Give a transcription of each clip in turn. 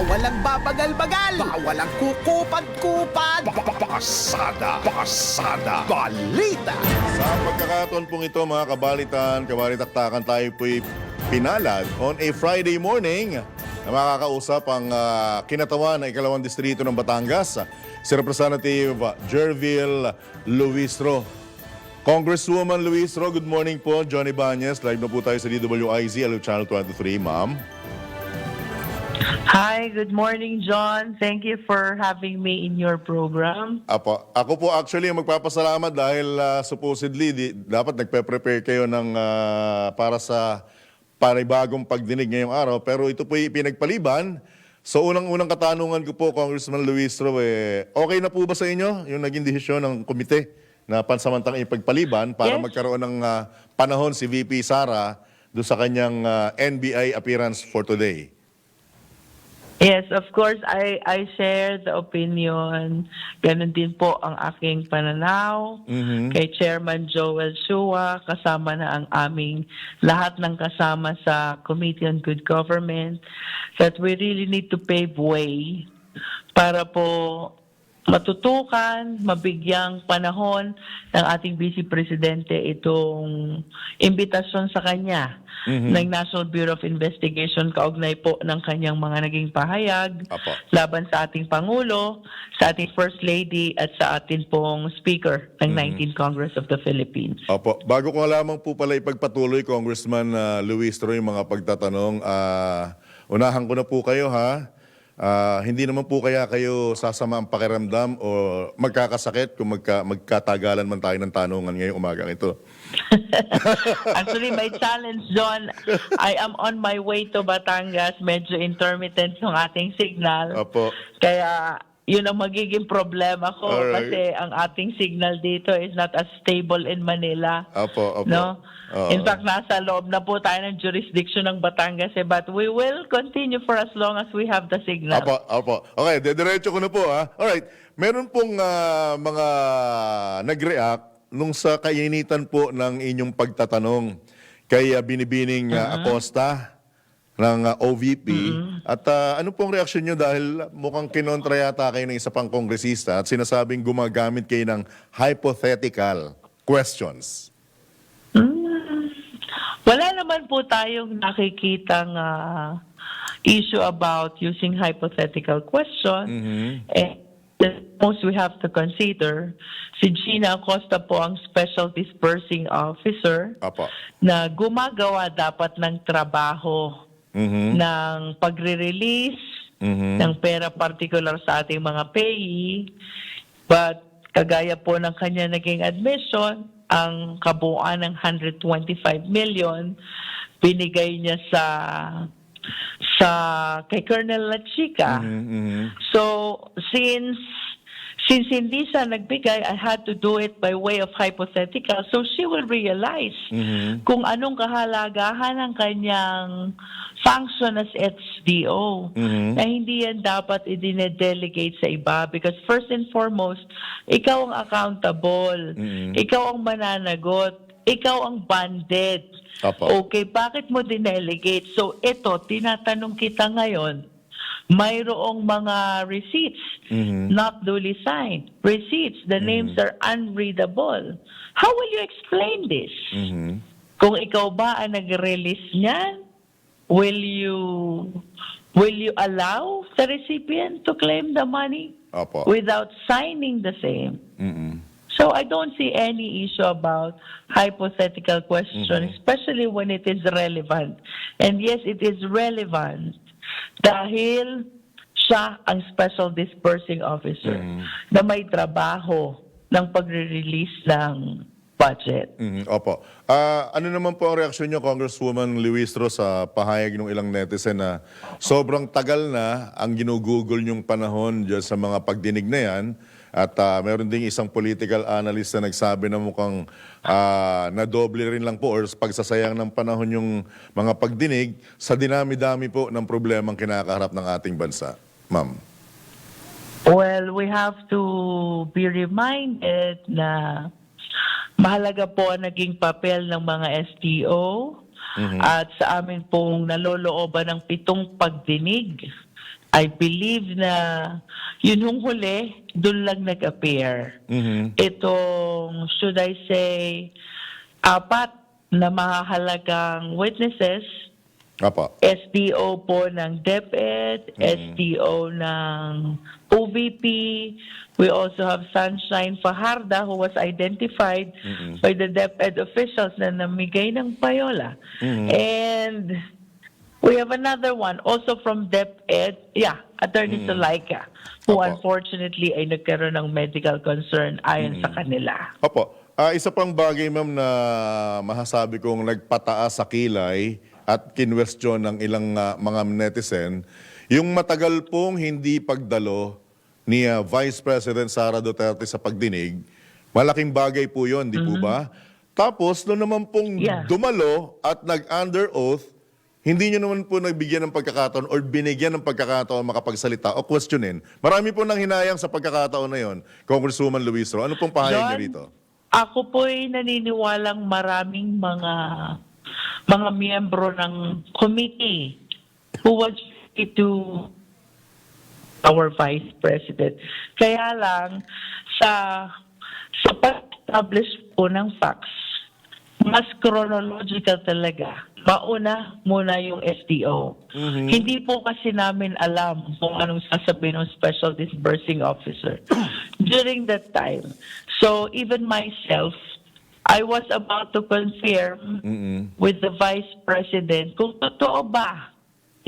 Bawal ang babagal-bagal. Bawal ang kukupad-kupad. Pasada. Pasada. Balita. Sa pagkakataon pong ito mga kabalitan, kabalitaktakan tayo po'y pinalad on a Friday morning na makakausap ang ah, kinatawan ng ikalawang distrito ng Batangas, si Representative Jerville Luistro. Congresswoman Luistro, good morning po. Johnny Banyes, live na po tayo sa DWIZ, Hello Channel 23, ma'am. Hi, good morning, John. Thank you for having me in your program. Apo, ako po actually ang magpapasalamat dahil ah, supposedly di, dapat nagpe-prepare kayo ng ah, para sa panibagong pagdinig ngayong araw pero ito po pinagpaliban. So unang-unang katanungan ko po Congressman Luistro eh okay na po ba sa inyo yung naging desisyon ng komite na pansamantalang ipagpaliban para Yes. magkaroon ng ah, panahon si VP Sara do sa kanyang ah, NBI appearance for today? Yes, of course, I, I share the opinion. Ganon din po ang aking pananaw Mhm. kay Chairman Joel Shua, kasama na ang aming lahat ng kasama sa Committee on Good Government, that we really need to pave way para po matutukan, mabigyang panahon ng ating Vice Presidente itong imbitasyon sa kanya ng National Bureau of Investigation kaugnay po ng kanyang mga naging pahayag Apo. laban sa ating Pangulo, sa ating First Lady at sa ating pong Speaker ng 19th Congress of the Philippines. Opo. Bago ko lamang po pala ipagpatuloy, Congressman uh, Luistro, yung mga pagtatanong, ah, unahan ko na po kayo ha. Ah, hindi naman po kaya kayo sasama ang pakiramdam o magkakasakit kung magka, magkatagalan man tayo ng tanungan ngayong umagang ito. Actually, my challenge, John, I am on my way to Batangas. Medyo intermittent yung ating signal. Opo. Kaya yun ang magiging problema ko Alright. kasi ang ating signal dito is not as stable in Manila. Opo, opo. No? Oo. In fact, nasa loob na po tayo ng jurisdiction ng Batangas eh, but we will continue for as long as we have the signal. Opo, opo. Okay, dediretso ko na po ha. Alright, meron pong ah, mga nag-react nung sa kainitan po ng inyong pagtatanong kay ah, Binibining ah, Acosta ng ah, OVP. At ah, ano pong reaksyon nyo dahil mukhang kinontra yata kayo ng isa pang kongresista at sinasabing gumagamit kayo ng hypothetical questions. Wala naman po tayong nakikitang ah, issue about using hypothetical question. Eh, the most we have to consider, si Gina Acosta po ang Special Dispersing Officer Apo. na gumagawa dapat ng trabaho Mhm. ng pagre-release Mhm. ng pera particular sa ating mga payee. But kagaya po ng kanya naging admission, ang kabuuan ng 125 million binigay niya sa sa kay Colonel Lachica. Mhm, mhm. So since since hindi siya nagbigay, I had to do it by way of hypothetical. So she will realize Mhm. kung anong kahalagahan ng kanyang function as HDO. Mhm. Na hindi yan dapat i-delegate sa iba because first and foremost, ikaw ang accountable. Mhm. Ikaw ang mananagot. Ikaw ang banded. Apo. Okay, bakit mo dinelegate? So ito, tinatanong kita ngayon, mayroong mga receipts Mhm. not duly signed. Receipts, the names are unreadable. How will you explain this? Mhm. Kung ikaw ba ang nag-release niyan, will you will you allow the recipient to claim the money Apo. without signing the same? Mhm. So I don't see any issue about hypothetical question, especially when it is relevant. And yes, it is relevant dahil siya ang special dispersing officer na may trabaho ng pagre-release ng budget. Mhm, Opo. Ah, ano naman po ang reaksyon niyo, Congresswoman Luistro, sa pahayag ng ilang netizen na sobrang tagal na ang ginugugol yung panahon dyan sa mga pagdinig na yan. At ah, meron ding isang political analyst na nagsabi na mukhang ah, nadoble rin lang po or pagsasayang ng panahon yung mga pagdinig sa dinami-dami po ng problemang kinakaharap ng ating bansa. Ma'am. Well, we have to be reminded na mahalaga po ang naging papel ng mga STO at sa amin pong nalolooban ng pitong pagdinig I believe na yun yung huli, doon lang nag-appear. Mhm. Itong, should I say, apat na mahahalagang witnesses, Apo. SDO po ng DepEd, SDO ng OVP. We also have Sunshine Fajarda who was identified by the DepEd officials na namigay ng payola. And we have another one also from DepEd, yeah, Attorney Sulaika, who Opo. unfortunately ay nagkaroon ng medical concern ayon sa kanila. Opo. Ah, isa pang bagay, ma'am, na masasabi kong nagpataas sa kilay at kinwestiyon ng ilang ah, mga netizen, yung matagal pong hindi pagdalo ni ah, Vice President Sara Duterte sa pagdinig, malaking bagay po yon, di po ba? Tapos, no naman pong Yeah. dumalo at nag-under oath, hindi nyo naman po nagbigyan ng pagkakataon or binigyan ng pagkakataon makapagsalita o questionin. Marami po nang hinayang sa pagkakataon na yon, Congresswoman Luis Ro. Ano pong pahayag John, rito? Ako po'y naniniwalang maraming mga mga miyembro ng committee who was to our vice president. Kaya lang sa sa pag-establish po ng facts, mas chronological talaga. Mauna muna yung SDO. Hindi po kasi namin alam kung anong sasabihin ng Special Disbursing Officer during that time. So even myself, I was about to confirm with the Vice President kung totoo ba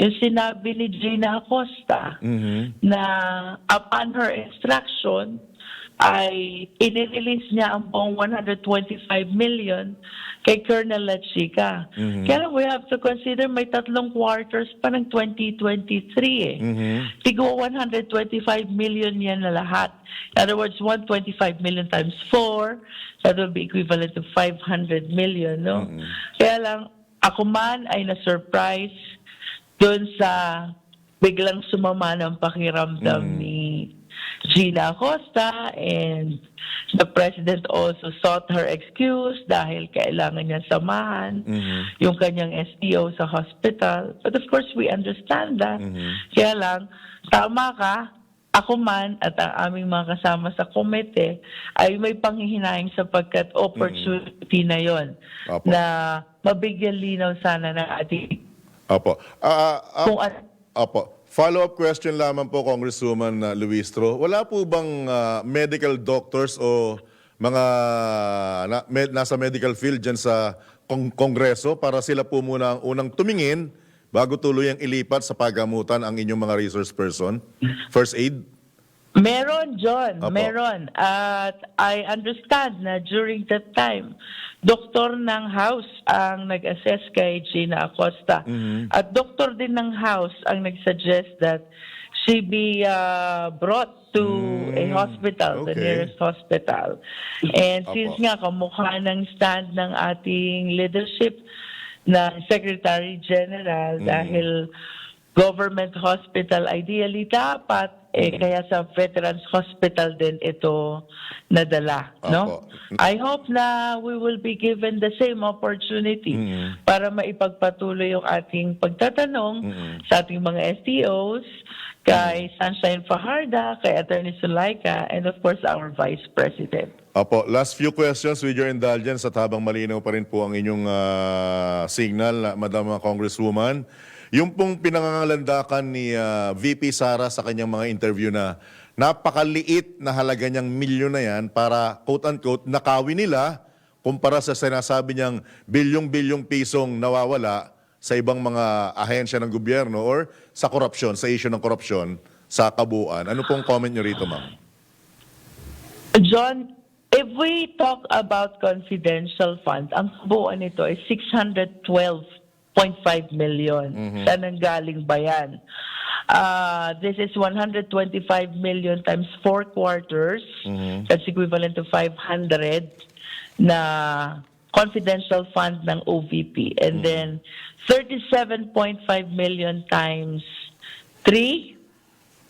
yung sinabi ni Gina Acosta na upon her instruction ay inirelease niya ang buong 125 million kay Colonel Lachica. Kaya lang we have to consider may tatlong quarters pa ng 2023 eh. Tigo 125 million yan na lahat. In other words, 125 million times 4, that will be equivalent to 500 million, no? Kaya lang, ako man ay na-surprise doon sa biglang sumama ng pakiramdam ni Gina Acosta and the president also sought her excuse dahil kailangan niya samahan yung kanyang STO sa hospital. But of course, we understand that. Kaya lang, tama ka, ako man at ang aming mga kasama sa komite ay may panghihinayang sapagkat opportunity na yon na mabigyan linaw sana ng ating Opo. Ah, ah, kung ano Opo. Follow-up question lamang po, Congresswoman uh, Luistro. Wala po bang ah, medical doctors o mga na- med- nasa medical field dyan sa kong- Kongreso para sila po muna ang unang tumingin bago tuluyang ilipat sa pagamutan ang inyong mga resource person? First aid? Meron, John. Apo. Meron. At I understand na during that time, doktor ng House ang nag-assess kay Gina Acosta. At doktor din ng House ang nag-suggest that she be uh, brought to a hospital, the okay. nearest hospital. And Apo. since nga kamukha ng stand ng ating leadership na Secretary General dahil government hospital ideally dapat eh kaya sa Veterans Hospital din ito nadala no Opo. I hope na we will be given the same opportunity para maipagpatuloy yung ating pagtatanong sa ating mga STOs kay Sunshine Fajarda, kay Attorney Sulaika, and of course our Vice President. Opo, last few questions with your indulgence at habang malinaw pa rin po ang inyong ah, signal, Madam Congresswoman. Yung pong pinangangalandakan ni ah, uh, VP Sara sa kanyang mga interview na napakaliit na halaga niyang milyon na yan para quote-unquote nakawi nila kumpara sa sinasabi niyang bilyong-bilyong pisong nawawala sa ibang mga ahensya ng gobyerno or sa korupsyon, sa issue ng korupsyon sa kabuuan. Ano pong comment niyo rito, ma'am? John, If we talk about confidential funds, ang buo nito is 612 1.5 million. Mm-hmm. Saan ang galing ba yan? Uh, this is 125 million times 4 quarters. Mm-hmm. That's equivalent to 500 na confidential fund ng OVP. And mm-hmm. then 37.5 million times 3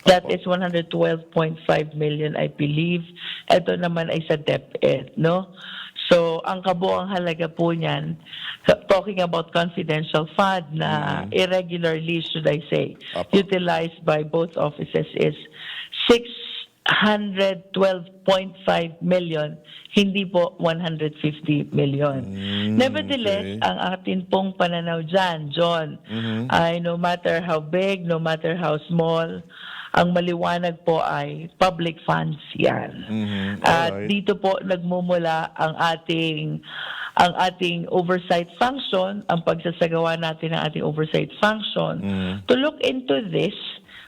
That is 112.5 million, I believe. Ito naman ay sa DepEd, no? So, ang kabuang halaga po niyan, talking about confidential fund na irregularly, should I say, Apo. utilized by both offices is 612.5 million, hindi po 150 million. Nevertheless, okay. ang atin pong pananaw dyan, John, ay no matter how big, no matter how small, ang maliwanag po ay public funds yan. Mhm. At Alright. dito po nagmumula ang ating ang ating oversight function, ang pagsasagawa natin ng ating oversight function Mhm. to look into this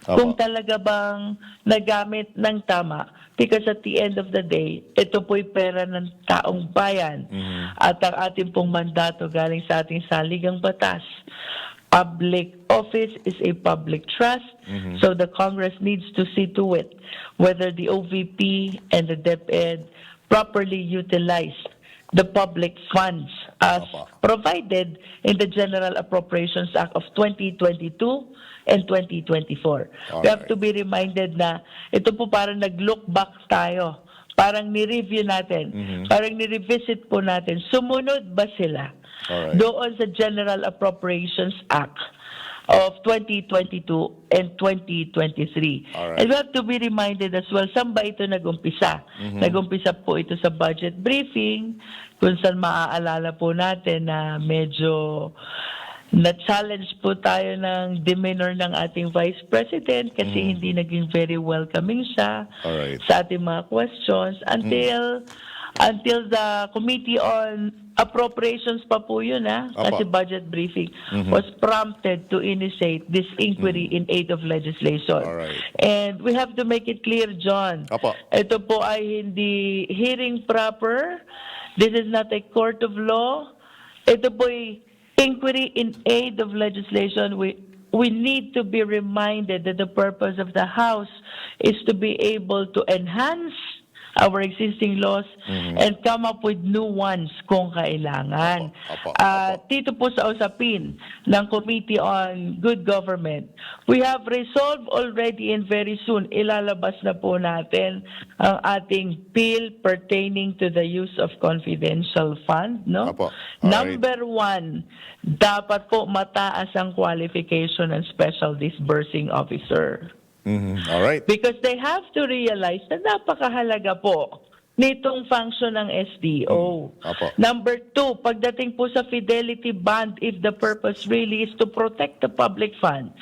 Tama. kung talaga bang nagamit ng tama because at the end of the day, ito po'y pera ng taong bayan Mhm. at ang ating pong mandato galing sa ating saligang batas. Public office is a public trust, Mm-hmm. so the Congress needs to see to it whether the OVP and the DepEd properly utilize the public funds as Apa. provided in the General Appropriations Act of 2022 and 2024. We have to be reminded na ito po parang nag-look back tayo. Parang ni-review natin. Mhm. Parang ni-revisit po natin. Sumunod ba sila Alright. doon sa General Appropriations Act of 2022 and 2023. Alright. And we have to be reminded as well, saan ba ito nagumpisa? Mm-hmm. Nagumpisa po ito sa budget briefing, kung saan maaalala po natin na medyo na-challenge po tayo ng demeanor ng ating Vice President kasi hindi naging very welcoming siya Mm-hmm. Alright. sa ating mga questions until until the Committee on Appropriations pa po yun ha, Apa. kasi budget briefing Mhm. was prompted to initiate this inquiry in aid of legislation. Alright. And we have to make it clear, John. Apa. Ito po ay hindi hearing proper. This is not a court of law. Ito po ay inquiry in aid of legislation. We we need to be reminded that the purpose of the House is to be able to enhance our existing laws and come up with new ones kung kailangan. Apo, apo, Ah, apo. dito po sa usapin ng Committee on Good Government, we have resolved already and very soon ilalabas na po natin ang ating bill pertaining to the use of confidential fund. No? Apo. Number one, dapat po mataas ang qualification ng special disbursing officer. Mhm. Alright. Because they have to realize na napakahalaga po nitong function ng SDO. Mm. Apo. Number two, pagdating po sa fidelity bond, if the purpose really is to protect the public funds,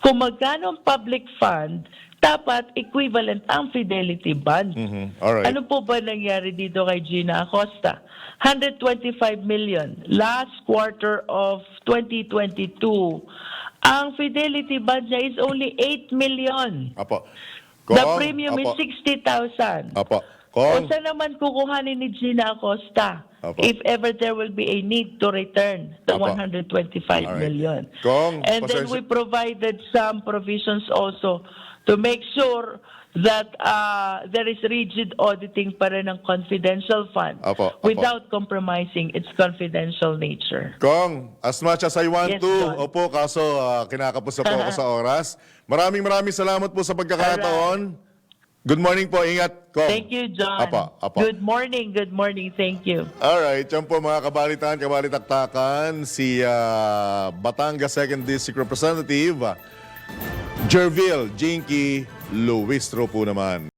kung magkano ang public fund, dapat equivalent ang fidelity bond. Mhm. Alright. Ano po ba nangyari dito kay Gina Acosta? 125 million last quarter of 2022. Ang fidelity bond niya is only 8 million. Apo. The Kong, premium apo. is 60,000. Apo. Kong. saan naman kukuhanin ni Gina Acosta Apo. if ever there will be a need to return the Apo. 125 Alright. million? Kong, And then pasensya- we provided some provisions also to make sure that uh, there is rigid auditing pa rin ng confidential fund Apo, apo. without compromising its confidential nature. Kong, as much as I want Yes, to, John. opo, kaso ah, kinakapos na po ako sa oras. Maraming maraming salamat po sa pagkakataon. Good morning po, ingat, Kong. Thank you, John. Apo, apo. Good morning, good morning. Thank you. Alright, yan po mga kabalitan, kabalitaktakan, si ah, Batangas 2nd District Representative, ah, Jerville Jinky Luistro po naman.